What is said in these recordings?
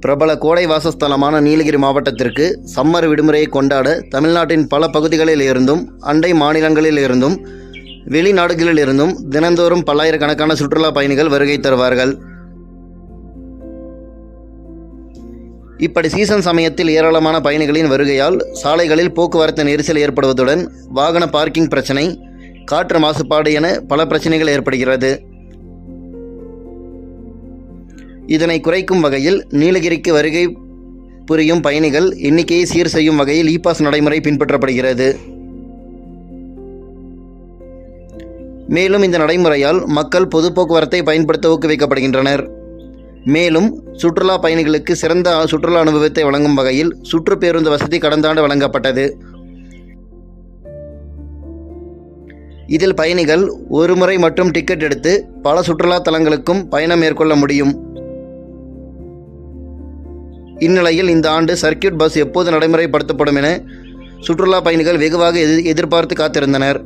பிரபல கோடை வாசஸ்தலமான நீலகிரி மாவட்டத்திற்கு சம்மர் விடுமுறையை கொண்டாட தமிழ்நாட்டின் பல பகுதிகளில் இருந்தும் அண்டை மாநிலங்களில் இருந்தும் வெளிநாடுகளில் இருந்தும் தினந்தோறும் பல்லாயிரக்கணக்கான சுற்றுலா பயணிகள் வருகை தருவார்கள். இப்படி சீசன் சமயத்தில் ஏராளமான பயணிகளின் வருகையால் சாலைகளில் போக்குவரத்து நெரிசல் ஏற்படுவதுடன் வாகன பார்க்கிங் பிரச்சனை காற்று மாசுபாடு என பல பிரச்சனைகள் ஏற்படுகிறது. இதனை குறைக்கும் வகையில் நீலகிரிக்கு வருகை புரியும் பயணிகள் எண்ணிக்கையை சீர் செய்யும் வகையில் இ பாஸ் நடைமுறை பின்பற்றப்படுகிறது. மேலும் இந்த நடைமுறையால் மக்கள் பொது போக்குவரத்தை பயன்படுத்த ஊக்குவிக்கப்படுகின்றனர். மேலும் சுற்றுலா பயணிகளுக்கு சிறந்த சுற்றுலா அனுபவத்தை வழங்கும் வகையில் சுற்று பேருந்து வசதி கடந்த ஆண்டு வழங்கப்பட்டது. இதில் பயணிகள் ஒரு முறை மட்டும் டிக்கெட் எடுத்து பல சுற்றுலா தலங்களுக்கும் பயணம் மேற்கொள்ள முடியும். இந்நிலையில் இந்த ஆண்டு சர்க்கியூட் பஸ் எப்போது நடைமுறைப்படுத்தப்படும் என சுற்றுலா பயணிகள் வெகுவாக எதிர் எதிர்பார்த்து காத்திருந்தனர்.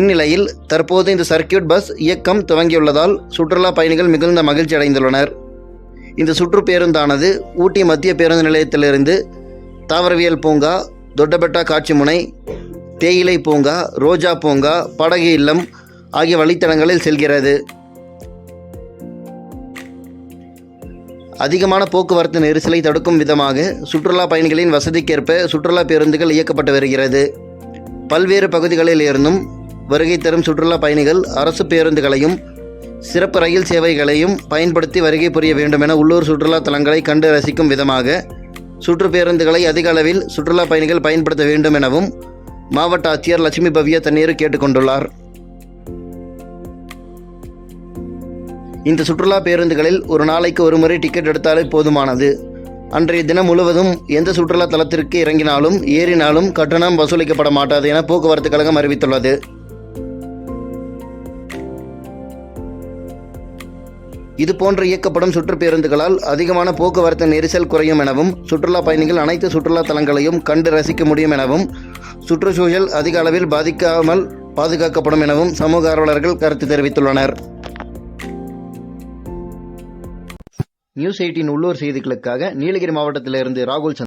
இந்நிலையில் தற்போது இந்த சர்க்கியூட் பஸ் இயக்கம் துவங்கியுள்ளதால் சுற்றுலா பயணிகள் மிகுந்த மகிழ்ச்சி அடைந்துள்ளனர். இந்த சுற்று பேருந்தானது ஊட்டி மத்திய பேருந்து நிலையத்திலிருந்து தாவரவியல் பூங்கா தொட்டபெட்டா காட்சி முனை தேயிலை பூங்கா ரோஜா பூங்கா படகு இல்லம் ஆகிய வழித்தடங்களில் செல்கிறது. அதிகமான போக்குவரத்து நெரிசலை தடுக்கும் விதமாக சுற்றுலா பயணிகளின் வசதிக்கேற்ப சுற்றுலா பேருந்துகள் இயக்கப்பட்டு வருகிறது. பல்வேறு பகுதிகளில் இருந்தும் வருகை தரும் சுற்றுலா பயணிகள் அரசு பேருந்துகளையும் சிறப்பு ரயில் சேவைகளையும் பயன்படுத்தி வருகை புரிய வேண்டும் என உள்ளூர் சுற்றுலா தலங்களை கண்டு ரசிக்கும் விதமாக சுற்று பேருந்துகளை அதிக அளவில் சுற்றுலா பயணிகள் பயன்படுத்த வேண்டும் எனவும் மாவட்ட ஆட்சியர் லட்சுமி பவ்யா தண்ணீர் கேட்டுக்கொண்டுள்ளார் இந்த சுற்றுலா பேருந்துகளில் ஒரு நாளைக்கு ஒரு முறை டிக்கெட் எடுத்தாலே போதுமானது. அன்றைய தினம் முழுவதும் எந்த சுற்றுலா தலத்திற்கு இறங்கினாலும் ஏறினாலும் கட்டணம் வசூலிக்கப்பட மாட்டாது என போக்குவரத்து கழகம் அறிவித்துள்ளது. இதுபோன்று இயக்கப்படும் சுற்றுப்பேருந்துகளால் அதிகமான போக்குவரத்து நெரிசல் குறையும் எனவும் சுற்றுலா பயணிகள் அனைத்து சுற்றுலா தலங்களையும் கண்டு ரசிக்க முடியும் எனவும் சுற்றுச்சூழல் அதிக அளவில் பாதிக்காமல் பாதுகாக்கப்படும் எனவும் சமூக ஆர்வலர்கள் கருத்து தெரிவித்துள்ளனர். நியூஸ் எயிட்டின் உள்ளூர் செய்திகளுக்காக நீலகிரி மாவட்டத்திலிருந்து ராகுல் சந்திரன்